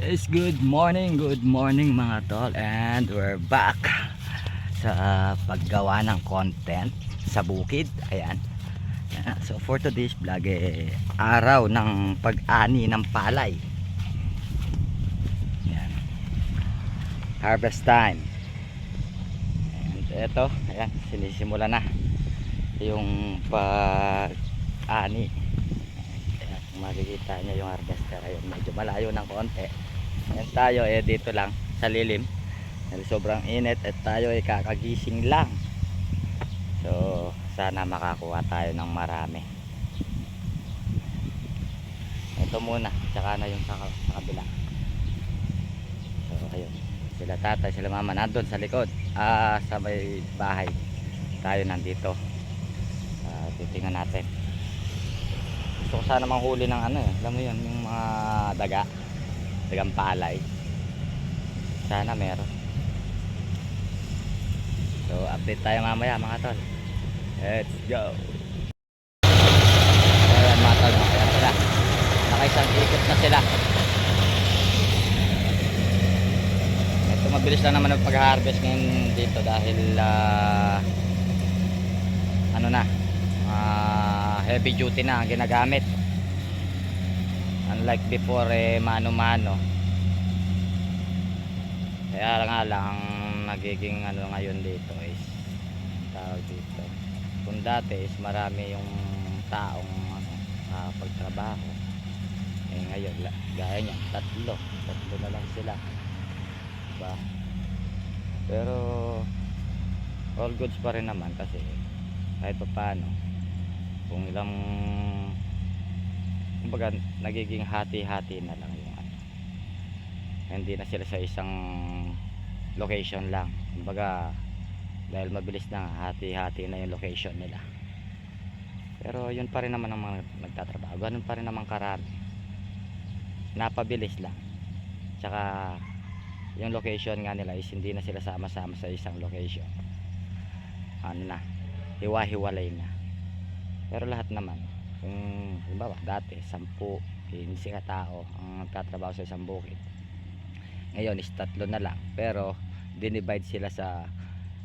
Yes, good morning, good morning mga tol and we're back sa paggawa ng content sa bukid. Ayan. So for today's vlog eh, araw ng pag-ani ng palay. Ayan. Harvest time. And eto, ayan, sinisimula na yung pag-ani. Makikita nyo yung harvester ayun, medyo malayo ng konti Ayan tayo eh dito lang sa lilim. Dahil sobrang init at tayo ay kakagising lang. So sana makakuha tayo ng marami. Ito muna tsaka na yung sa, sa kabila. So ayun. Sila tatay sila mama nandun sa likod. Ah sa may bahay. Tayo nandito. Ah, titingnan natin. Gusto ko sana manghuli ng ano eh. Alam mo yun yung mga daga dagang palay sana meron. So update tayo mamaya mga tol. Let's go! Ayan mga tol ayan sila. Nakaisang ikot na sila. Ito mabilis lang naman ang pag-harvest ngayon dito dahil ah, ano na ah, heavy duty na ang ginagamit unlike before eh mano-mano. Kaya nga lang ang nagiging ano ngayon dito is tawag dito kung dati is marami yung taong ano, ah, pagtrabaho eh ngayon gaya niya tatlo tatlo na lang sila. Diba? Pero all goods pa rin naman kasi kahit pa paano kung ilang kumbaga nagiging hati-hati na lang yung ano. Hindi na sila sa isang location lang. Kumbaga dahil mabilis na hati-hati na yung location nila. Pero yun pa rin naman ang mga nagtatrabaho. Ganun pa rin naman karami. Napabilis lang. Tsaka yung location nga nila is hindi na sila sama-sama sa isang location. Ano na hiwa-hiwalay na. Pero lahat naman kung halimbawa dati 10 15 ka tao ang nagtatrabaho sa isang bukid. Ngayon is tatlo na lang. Pero dinivide sila sa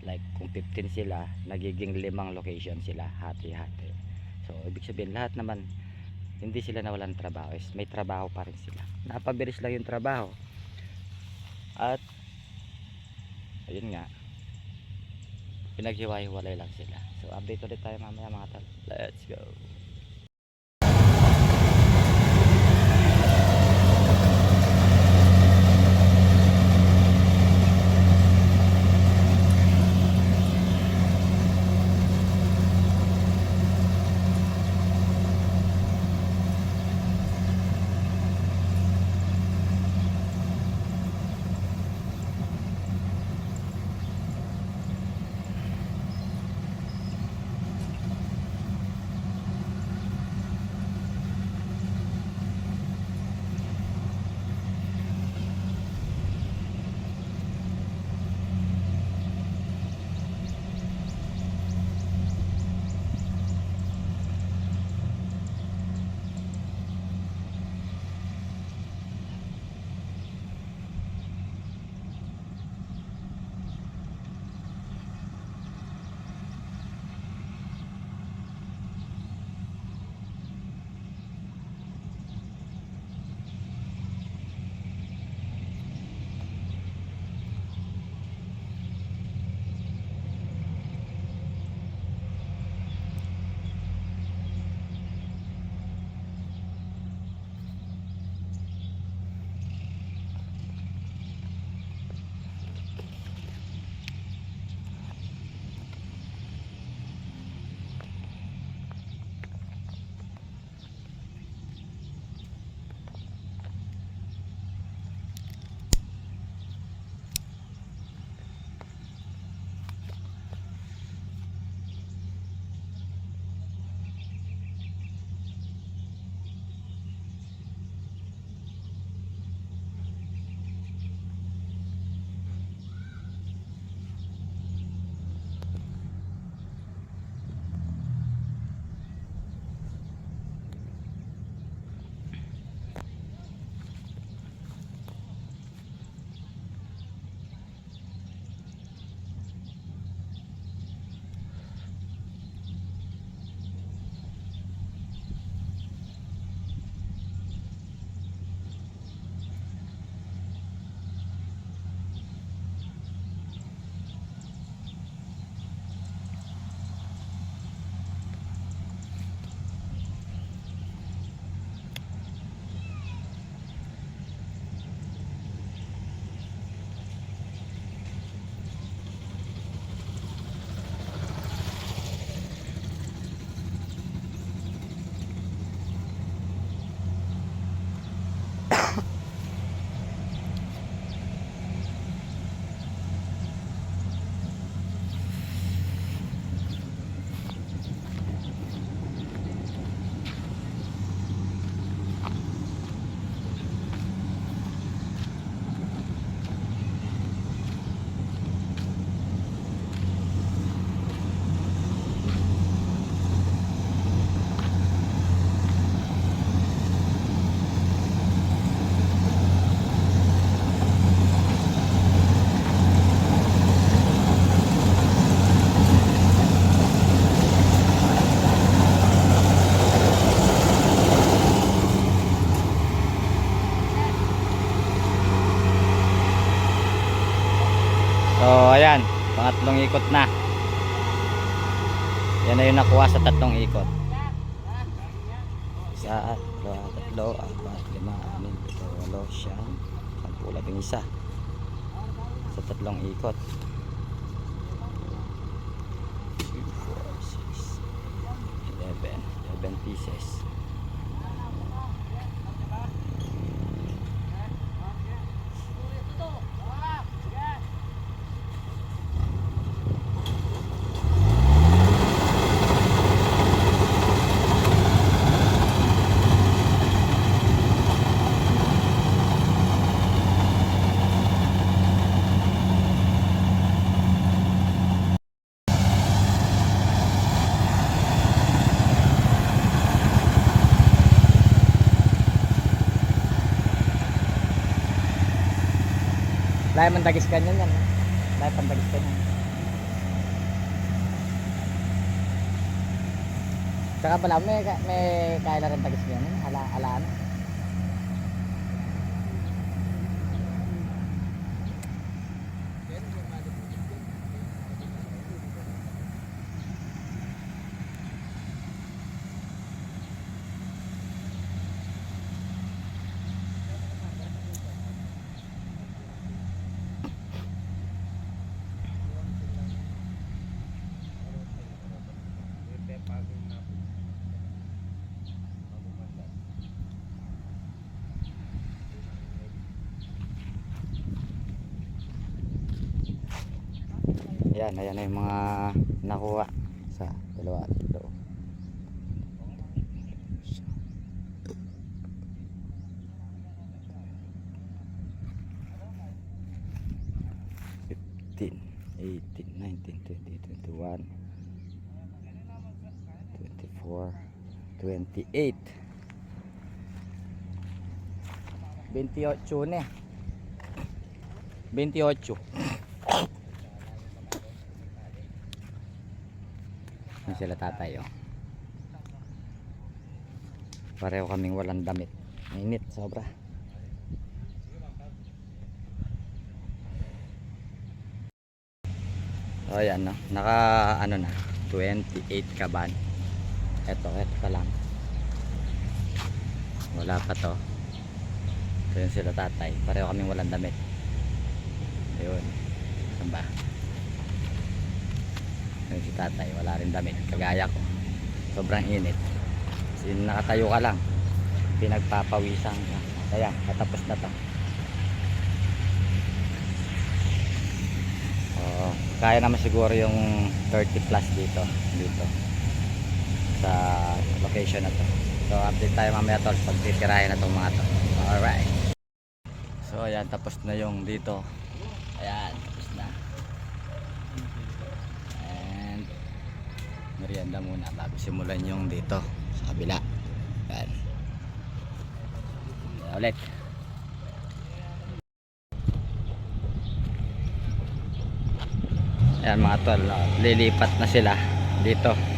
like kung 15 sila nagiging limang location sila hati-hati. So ibig sabihin lahat naman hindi sila nawalan trabaho. Is may trabaho pa rin sila. Napabilis lang yung trabaho. At ayun nga pinaghiwa-hiwalay lang sila. So update ulit tayo mamaya mga tal. Let's go ikot na. Yan na yung nakuha sa tatlong ikot. Isa, dalawa, tatlo, apat, lima, anim, pito, walo, siyam, sampu, labing isa. Sa tatlong ikot. 2, 4, 6, 11, 11 pieces. Lahat man tagis kanyan yan. Lahat man tagis kanyan. Saka pala may may kaya na rin tagis kanyan. Ala alaan. Yan, ayan na yung mga nakuha sa dalawa tatlo. Fifteen, eighteen, nineteen, twenty, twenty-one, twenty-four, twenty-eight. 28 na eh. 28. Yan sila tatay oh. Pareho kaming walang damit. Mainit sobra. Oh yan no. Naka ano na 28 kaban. Eto, eto pa lang. Wala pa to. Ito yun sila tatay. Pareho kaming walang damit. Ayun. Saan ba? Ayun si tatay. Wala rin damit. Kagaya ko. Sobrang init. Kasi nakatayo ka lang. Pinagpapawisan ka. Kaya, katapos na to. Oo. kaya naman siguro yung 30 plus dito. Dito. Sa location na to. So, update tayo mamaya tol pag titirahin na tong mga to. Alright. So ayan tapos na yung dito. Ayan na. And merienda muna bago simulan yung dito sa kabila. Ayan. Ayan ulit. Ayan mga tol, lilipat na sila dito.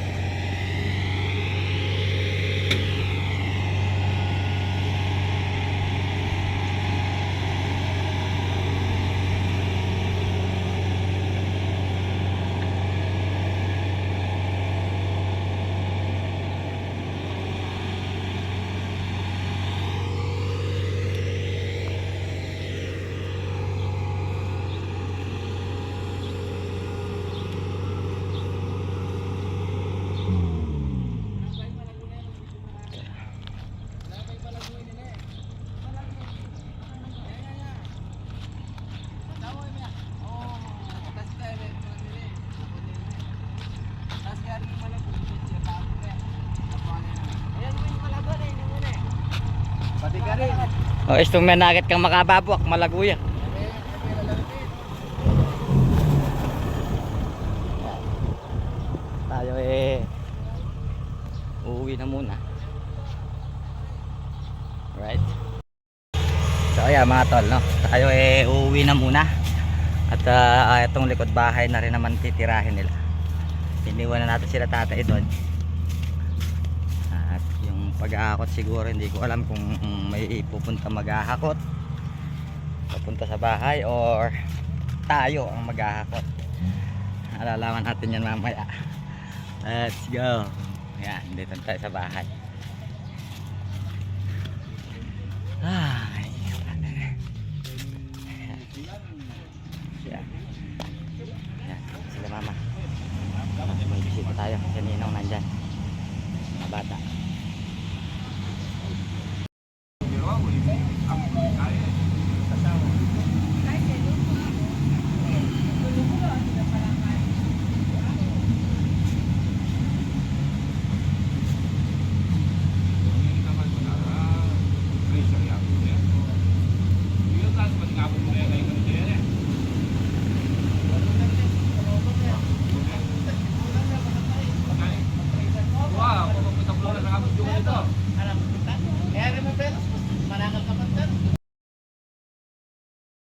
O, oh, istong menaget kang makababwak, malaguya. Tayo eh uuwi na muna. Right? So ayan mga tol, no? Tayo eh uuwi na muna. At uh, itong likod bahay na rin naman titirahin nila. Iniwan na natin sila tatay doon. At yung pag-aakot siguro hindi ko alam kung mm, may pupunta mag-ahakot papunta sa bahay or tayo ang maghahakot. Alalaman natin yan mamaya. Let's go. Yan, dito tayo sa bahay.